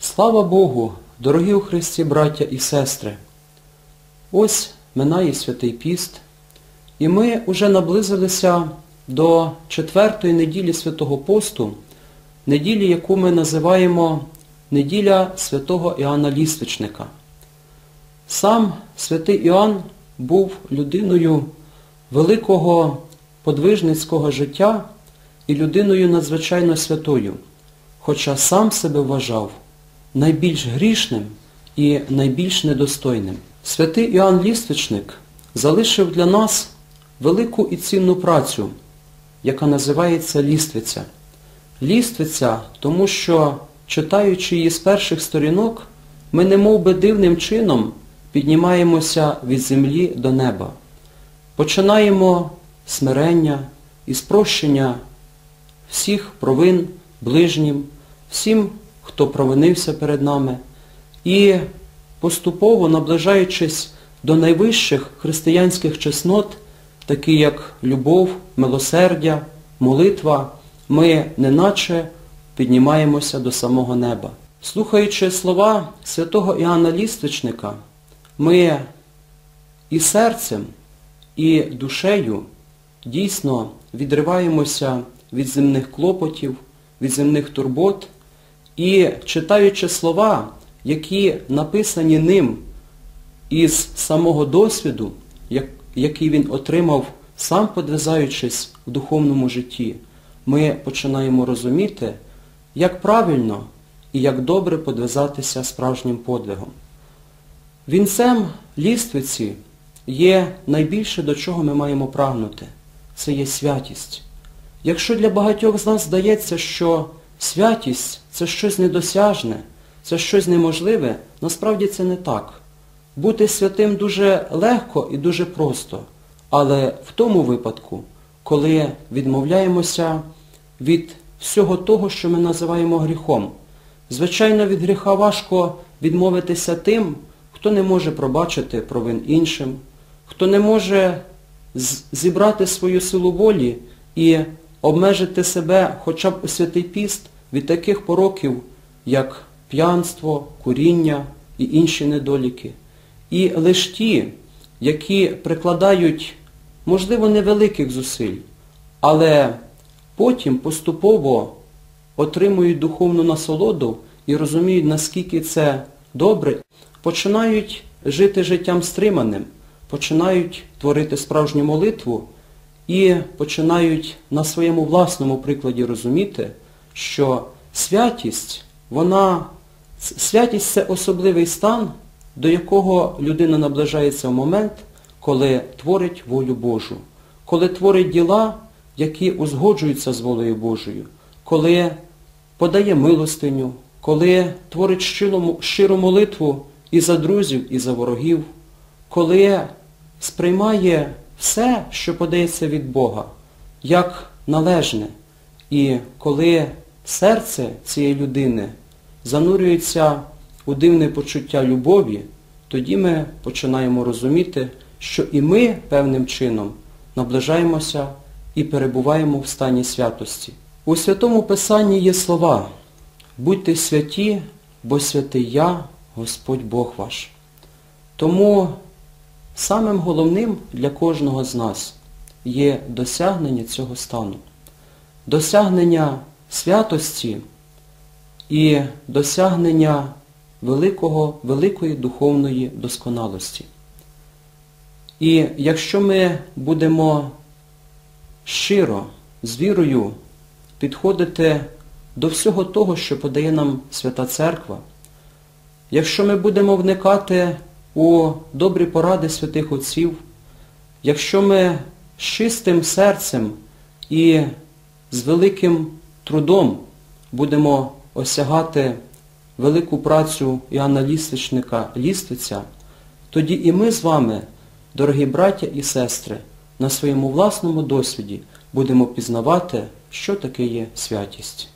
Слава Богу, дорогі у Христі браття і сестри! Ось минає Святий Піст, і ми вже наблизилися до четвертої неділі Святого Посту, неділі, яку ми називаємо неділя святого Іоанна Ліствичника. Сам святий Іоанн був людиною великого подвижницького життя і людиною надзвичайно святою, хоча сам себе вважав найбільш грішним і найбільш недостойним. Святий Іоанн Ліствичник залишив для нас велику і цінну працю, яка називається Ліствиця. Ліствиця, тому що, читаючи її з перших сторінок, ми немов би дивним чином піднімаємося від землі до неба. Починаємо смирення і спрощення всіх провин ближнім, всім, хто провинився перед нами, і поступово, наближаючись до найвищих християнських чеснот, такі як любов, милосердя, молитва, ми неначе піднімаємося до самого неба. Слухаючи слова святого Іоанна Ліствичника, ми і серцем, і душею дійсно відриваємося від земних клопотів, від земних турбот і читаючи слова, які написані ним із самого досвіду, який він отримав, сам подвизаючись в духовному житті, ми починаємо розуміти, як правильно і як добре подвизатися справжнім подвигом. Вінцем ліствиці є найбільше, до чого ми маємо прагнути. Це є святість. Якщо для багатьох з нас здається, що святість це щось недосяжне, це щось неможливе, насправді це не так. Бути святим дуже легко і дуже просто, але в тому випадку, коли відмовляємося від всього того, що ми називаємо гріхом. Звичайно, від гріха важко відмовитися тим, хто не може пробачити провин іншим, хто не може зібрати свою силу волі і обмежити себе хоча б у святий піст від таких пороків, як п'янство, куріння і інші недоліки. І лише ті, які прикладають, можливо, невеликих зусиль, але потім поступово отримують духовну насолоду і розуміють, наскільки це добре, починають жити життям стриманим, починають творити справжню молитву і починають на своєму власному прикладі розуміти, що святість, вона, святість це особливий стан, до якого людина наближається в момент, коли творить волю Божу, коли творить діла, які узгоджуються з волею Божою, коли подає милостиню, коли творить щиру молитву і за друзів, і за ворогів, коли сприймає все, що подається від Бога, як належне, і коли серце цієї людини занурюється у дивне почуття любові, тоді ми починаємо розуміти, що і ми певним чином наближаємося і перебуваємо в стані святості. У Святому Писанні є слова Будьте святі, бо святий я, Господь Бог ваш. Тому самим головним для кожного з нас є досягнення цього стану. Досягнення святості і досягнення великого, великої духовної досконалості. І якщо ми будемо щиро, з вірою підходити до всього того, що подає нам Свята Церква, якщо ми будемо вникати у добрі поради святих Отців, якщо ми з чистим серцем і з великим трудом будемо осягати велику працю Іоанна Ліствичника Ліствиця, тоді і ми з вами, дорогі браття і сестри, на своєму власному досвіді будемо пізнавати, що таке є святість.